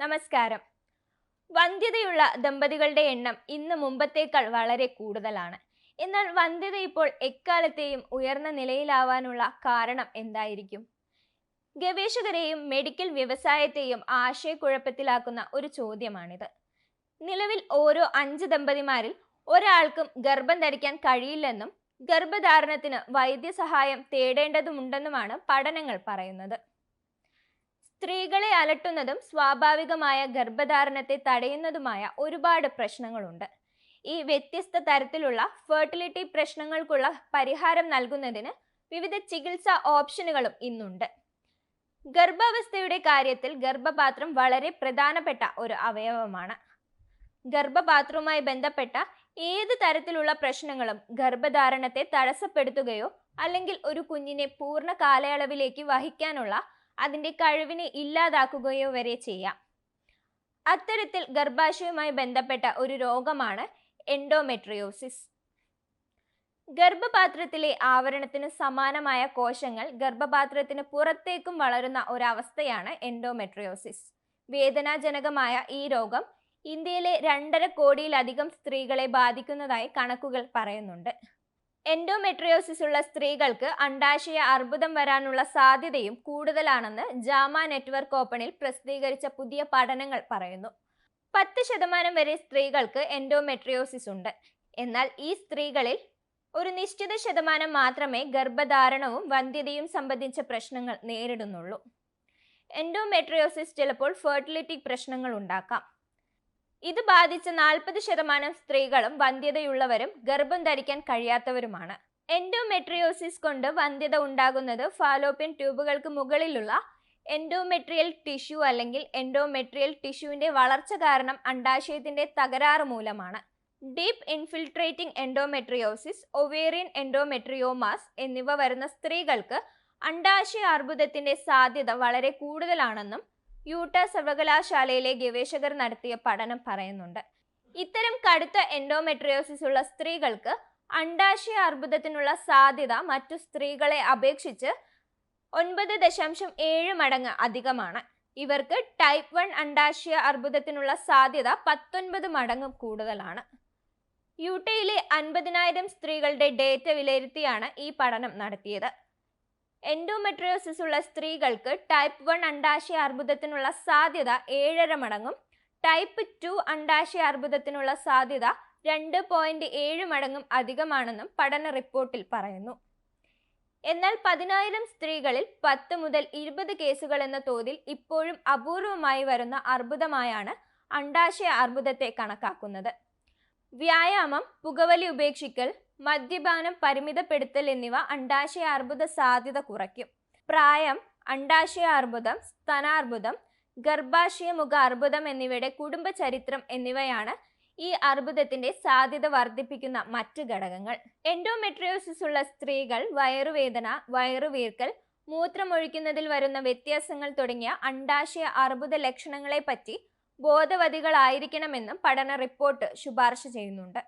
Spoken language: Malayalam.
നമസ്കാരം. വന്ധ്യതയുള്ള ദമ്പതികളുടെ എണ്ണം ഇന്ന് മുമ്പത്തേക്കാൾ വളരെ കൂടുതലാണ്. എന്നാൽ വന്ധ്യത ഇപ്പോൾ എക്കാലത്തെയും ഉയർന്ന നിലയിലാവാനുള്ള കാരണം എന്തായിരിക്കും? ഗവേഷകരെയും മെഡിക്കൽ വ്യവസായത്തെയും ആശയക്കുഴപ്പത്തിലാക്കുന്ന ഒരു ചോദ്യമാണിത്. നിലവിൽ ഓരോ അഞ്ച് ദമ്പതിമാരിൽ ഒരാൾക്കും ഗർഭം ധരിക്കാൻ കഴിയില്ലെന്നും ഗർഭധാരണത്തിന് വൈദ്യസഹായം തേടേണ്ടതുണ്ടെന്നുമാണ് പഠനങ്ങൾ പറയുന്നത്. സ്ത്രീകളെ അലട്ടുന്നതും സ്വാഭാവികമായ ഗർഭധാരണത്തെ തടയുന്നതുമായ ഒരുപാട് പ്രശ്നങ്ങളുണ്ട്. ഈ വ്യത്യസ്ത തരത്തിലുള്ള ഫെർട്ടിലിറ്റി പ്രശ്നങ്ങൾക്കുള്ള പരിഹാരം നൽകുന്നതിന് വിവിധ ചികിത്സാ ഓപ്ഷനുകളും ഇന്നുണ്ട്. ഗർഭാവസ്ഥയുടെ കാര്യത്തിൽ ഗർഭപാത്രം വളരെ പ്രധാനപ്പെട്ട ഒരു അവയവമാണ്. ഗർഭപാത്രവുമായി ബന്ധപ്പെട്ട ഏത് തരത്തിലുള്ള പ്രശ്നങ്ങളും ഗർഭധാരണത്തെ തടസ്സപ്പെടുത്തുകയോ അല്ലെങ്കിൽ ഒരു കുഞ്ഞിനെ പൂർണ കാലയളവിലേക്ക് വഹിക്കാനുള്ള അതിന്റെ കഴിവിനെ ഇല്ലാതാക്കുകയോ വരെ ചെയ്യാം. അത്തരത്തിൽ ഗർഭാശയവുമായി ബന്ധപ്പെട്ട ഒരു രോഗമാണ് എൻഡോമെട്രിയോസിസ് ഗർഭപാത്രത്തിലെ ആവരണത്തിന് സമാനമായ കോശങ്ങൾ ഗർഭപാത്രത്തിന് പുറത്തേക്കും വളരുന്ന ഒരവസ്ഥയാണ് എൻഡോമെട്രിയോസിസ് വേദനാജനകമായ ഈ രോഗം ഇന്ത്യയിലെ രണ്ടര കോടിയിലധികം സ്ത്രീകളെ ബാധിക്കുന്നതായി കണക്കുകൾ പറയുന്നുണ്ട്. എൻഡോമെട്രിയോസിസ് ഉള്ള സ്ത്രീകൾക്ക് അണ്ടാശയ അർബുദം വരാനുള്ള സാധ്യതയും കൂടുതലാണെന്ന് ജാമ നെറ്റ്വർക്ക് ഓപ്പണിൽ പ്രസിദ്ധീകരിച്ച പുതിയ പഠനങ്ങൾ പറയുന്നു. പത്ത് ശതമാനം വരെ സ്ത്രീകൾക്ക് എൻഡോമെട്രിയോസിസ് ഉണ്ട്. എന്നാൽ ഈ സ്ത്രീകളിൽ ഒരു നിശ്ചിത ശതമാനം മാത്രമേ ഗർഭധാരണവും വന്ധ്യതയും സംബന്ധിച്ച പ്രശ്നങ്ങൾ നേരിടുന്നുള്ളൂ. എൻഡോമെട്രിയോസിസ് ചിലപ്പോൾ ഫെർട്ടിലിറ്റി പ്രശ്നങ്ങൾ ഉണ്ടാക്കാം. ഇത് ബാധിച്ച നാൽപ്പത് ശതമാനം സ്ത്രീകളും വന്ധ്യതയുള്ളവരും ഗർഭം ധരിക്കാൻ കഴിയാത്തവരുമാണ്. എൻഡോമെട്രിയോസിസ് കൊണ്ട് വന്ധ്യത ഉണ്ടാകുന്നത് ഫാലോപ്യൻ ട്യൂബുകൾക്ക് മുകളിലുള്ള എൻഡോമെട്രിയൽ ടിഷ്യു അല്ലെങ്കിൽ എൻഡോമെട്രിയൽ ടിഷ്യൂവിന്റെ വളർച്ച കാരണം അണ്ടാശയത്തിന്റെ തകരാറ് മൂലമാണ്. Deep infiltrating endometriosis ovarian endometriomas എന്നിവ വരുന്ന സ്ത്രീകൾക്ക് അണ്ടാശയ അർബുദത്തിന്റെ സാധ്യത വളരെ കൂടുതലാണെന്നും യൂട്ട സർവകലാശാലയിലെ ഗവേഷകർ നടത്തിയ പഠനം പറയുന്നുണ്ട്. ഇത്തരം കടുത്ത എൻഡോമെട്രിയോസിസ് ഉള്ള സ്ത്രീകൾക്ക് അണ്ടാശയ അർബുദത്തിനുള്ള സാധ്യത മറ്റു സ്ത്രീകളെ അപേക്ഷിച്ച് ഒൻപത് ദശാംശം ഏഴ് മടങ്ങ് അധികമാണ്. ഇവർക്ക് ടൈപ്പ് വൺ അണ്ടാശയ അർബുദത്തിനുള്ള സാധ്യത പത്തൊൻപത് മടങ്ങ് കൂടുതലാണ്. യൂട്ടയിലെ അൻപതിനായിരം സ്ത്രീകളുടെ ഡേറ്റ വിലയിരുത്തിയാണ് ഈ പഠനം നടത്തിയത്. എൻഡോമെട്രിയോസിസ് ഉള്ള സ്ത്രീകൾക്ക് ടൈപ്പ് വൺ അണ്ടാശയ അർബുദത്തിനുള്ള സാധ്യത ഏഴര മടങ്ങും. ടൈപ്പ് ടു അണ്ടാശയ അർബുദത്തിനുള്ള സാധ്യത രണ്ട് പോയിന്റ് ഏഴ് മടങ്ങും അധികമാണെന്നും പഠന റിപ്പോർട്ടിൽ പറയുന്നു. എന്നാൽ പതിനായിരം സ്ത്രീകളിൽ പത്ത് മുതൽ ഇരുപത് കേസുകൾ എന്ന തോതിൽ ഇപ്പോഴും അപൂർവമായി വരുന്ന അർബുദമായാണ് അണ്ടാശയ അർബുദത്തെ കണക്കാക്കുന്നത്. വ്യായാമം പുകവലി ഉപേക്ഷിക്കൽ മദ്യപാനം പരിമിതപ്പെടുത്തൽ എന്നിവ അണ്ടാശയ അർബുദ സാധ്യത കുറയ്ക്കും. പ്രായം അണ്ടാശയ അർബുദം സ്തനാർബുദം ഗർഭാശയ മുഖ അർബുദം എന്നിവയുടെ കുടുംബ ചരിത്രം എന്നിവയാണ് ഈ അർബുദത്തിന്റെ സാധ്യത വർദ്ധിപ്പിക്കുന്ന മറ്റ് ഘടകങ്ങൾ. എൻഡോമെട്രിയോസിസ് ഉള്ള സ്ത്രീകൾ വയറുവേദന വയറുവീർക്കൽ മൂത്രമൊഴിക്കുന്നതിൽ വരുന്ന വ്യത്യാസങ്ങൾ തുടങ്ങിയ അണ്ടാശയ അർബുദ ലക്ഷണങ്ങളെ പറ്റി ബോധവതികളായിരിക്കണമെന്നും പഠന റിപ്പോർട്ട് ശുപാർശ ചെയ്യുന്നുണ്ട്.